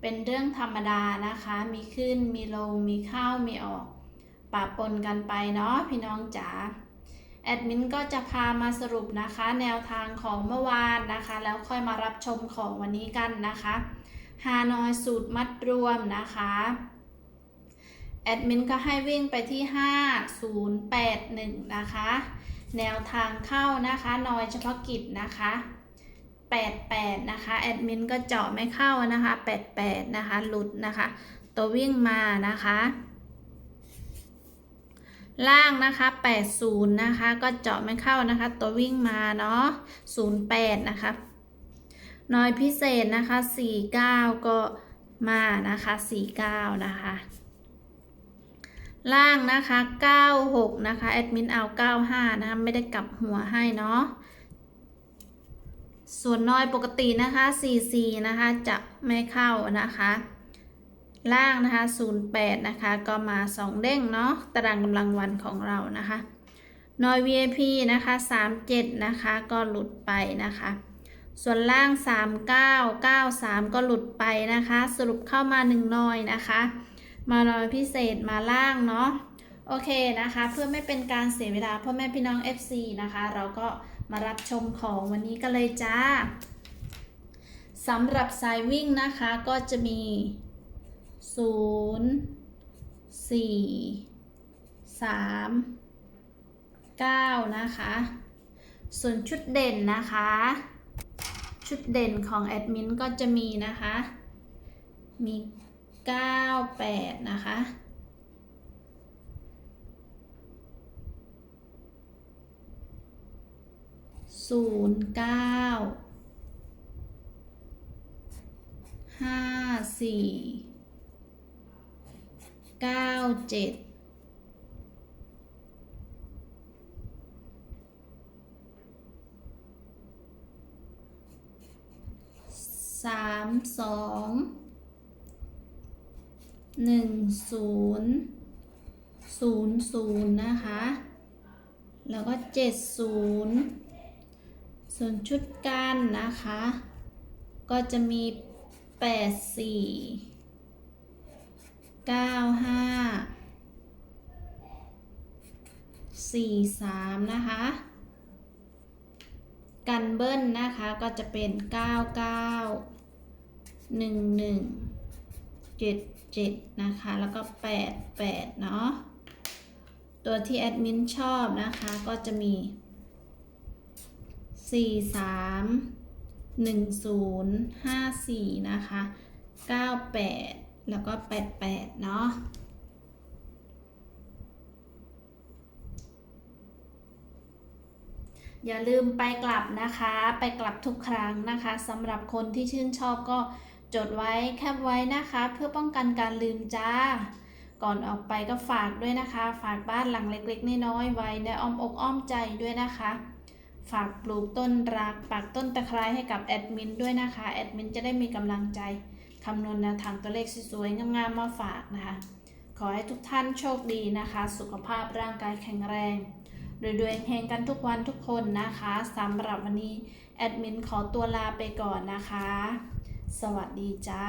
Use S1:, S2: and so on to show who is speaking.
S1: เป็นเรื่องธรรมดานะคะ มีขึ้น มีลง มีเข้า มีออกปะปนกันไปเนาะพี่น้องจ๋า แอดมินก็จะพามาสรุปนะคะ แนวทางของเมื่อวานนะคะ แล้วค่อยมารับชมของวันนี้กันนะคะฮานอยสูตรมัดรวมนะคะ แอดมินก็ให้วิ่งไปที่ 5081 นะคะ แนวทางเข้านะคะนอยเฉพาะกิจนะคะ 88 นะคะ แอดมินก็เจาะไม่เข้านะคะ 88 นะคะ หลุดนะคะ ตัววิ่งมานะคะ ล่างนะคะ 80 นะคะ ก็เจาะไม่เข้านะคะ ตัววิ่งมาเนาะ 08 นะคะ น้อยพิเศษนะคะ 49 ก็มานะคะ 49 นะคะ ล่างนะคะ 96 นะคะ แอดมินเอา 95 นะคะ ไม่ได้กลับหัวให้เนาะ ส่วนน้อยปกตินะคะ44นะคะจะไม่เข้านะคะ ล่างนะคะ 08 นะคะก็มา 2 เด้งเนาะตารางกำลังวันของเรานะคะน้อย VIP นะคะ 37 นะคะก็หลุดไปนะคะ ส่วนล่าง 39 93 ก็หลุดไปนะคะ สรุปเข้ามา 1 น้อยนะคะ มาน้อยพิเศษมาล่างเนาะโอเคนะคะ เพื่อไม่เป็นการเสียเวลาพ่อแม่พี่น้อง FC นะคะ เราก็ มารับชมของวันนี้กันเลยจ้าสำหรับสายวิ่งนะคะก็จะมี 0 4 3 9 นะคะ ส่วนชุดเด่นนะคะ ชุดเด่นของแอดมินก็จะมีนะคะ มี 9 8 นะคะ ศูนย์เก้าห้าสี่เก้าเจ็ดสามสองหนึ่งศูนย์ศูนย์ศูนย์นะคะ แล้วก็เจ็ดศูนย์ ส่วนชุดกันนะคะ ก็จะมี 8 4 9 5 4 3 นะคะ กันเบิ้ลนะคะก็จะเป็น 9 9 1 1 7 7 นะคะ แล้วก็ 8 8 เนาะ ตัวที่แอดมินชอบนะคะ ก็จะมี สี่สามหนึ่งศูนย์ห้าสี่นะคะเก้าแปดแล้วก็แปดแปดเนาะอย่าลืมไปกลับนะคะ ไปกลับทุกครั้งนะคะสำหรับคนที่ชื่นชอบก็จดไว้แคปไว้นะคะ เพื่อป้องกันการลืมจ้า ก่อนออกไปก็ฝากด้วยนะคะ ฝากบ้านหลังเล็กๆน้อยๆไว้ในอ้อมอกอ้อมใจด้วยนะคะ ฝากปลูกต้นรักปักต้นตะไคร้ให้กับแอดมินด้วยนะคะ แอดมินจะได้มีกำลังใจคำนวณแนวทางตัวเลขสวยๆงามๆมาฝากนะคะ ขอให้ทุกท่านโชคดีนะคะ สุขภาพร่างกายแข็งแรงรวยๆเฮงกันทุกวันทุกคนนะคะสำหรับวันนี้ แอดมินขอตัวลาไปก่อนนะคะ สวัสดีจ้า